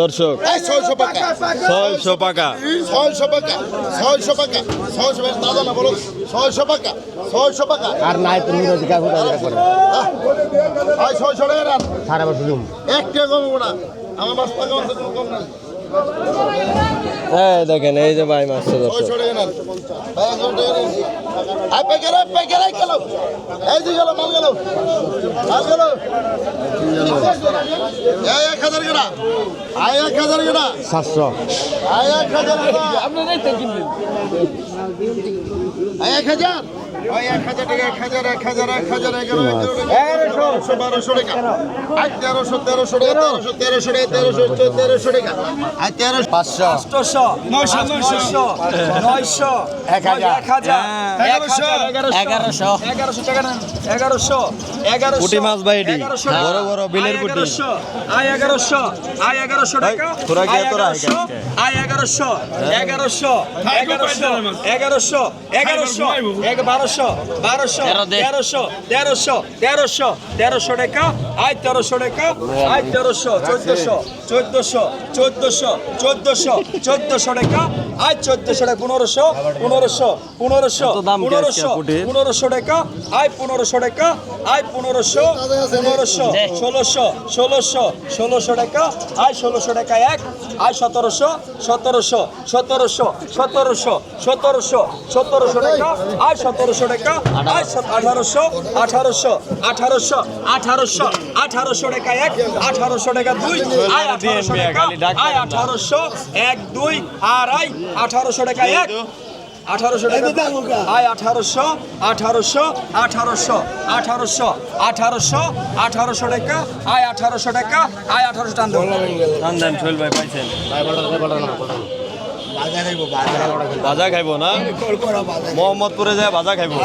দর্শক। এই ছয়শো পাকা। ছয়শো টাকা ছয়শো টাকা ছয়শো টাকা দাদা না বলো ছয়শো টাকা ছয়শো টাকা আর নাই তুমি ছয়শো টাকা সাড়ে বছর জুম। একটা কমবো না আমার মাছ টাকা মাছ কোনো কম না। এই দেখেন এই যে ভাই মাছ ছয়শো টাকা ভাই একশো টাকা রান আই পেকে রে পেকে রে গেল। এই যে গেল মাল গেল। মাল গেল। এই এক হাজার গেরা আই এক হাজার গেরা সাতশো। আই এক হাজার গেরা আপনারা এক হাজার। বারোশো। এগারোশো। পুঁটি মাছ ভাই। বড় বড় বিলের আয় পুঁটি। এগারোশো, আয় এগারোশো। আয় এগারোশো টাকা। আয় এগারোশো, আয় এগারোশো। এগারোশো। এগারোশো। এগারোশো। এক বারোশো বারোশো তেরোশো তেরোশো তেরোশো তেরোশো টাকা আয় তেরোশো টাকা আয় তেরোশো চোদ্দশো চোদ্দশো চোদ্দশো চোদ্দশো চোদ্দশো টাকা আয় চোদ্দশো টাকা পনেরোশো পনেরোশো পনেরোশো পনেরোশো? পনেরোশো টাকা আয় পনেরোশো টাকা আয় পনেরোশো পনেরোশো ষোলোশো ষোলোশো ষোলোশো টাকা আয় ষোলোশো টাকা এক আয় সতেরোশো সতেরোশো সতেরোশো সতেরোশো সতেরোশো সতেরোশো টাকা আয় সতেরোশো টাকা আয় সত- আঠারোশো আঠারোশো আঠারোশো আঠারোশো আঠারোশো টাকা এক আঠারোশো টাকা দুই আয় আঠারোশো টাকা আয় আঠারোশো এক দুই আর আয় আঠারোশো টাকা এক আঠারোশো টাকা আয় আঠারোশো আঠারোশো আঠারোশো আঠারোশো আঠারোশো আঠারোশো টাকা আয় আঠারোশো টাকা আয় আঠারোশো টান দেন ভাই পাইছেন। ভাজা খাইব না? মোহাম্মদপুরে যায় ভাজা খাইবো।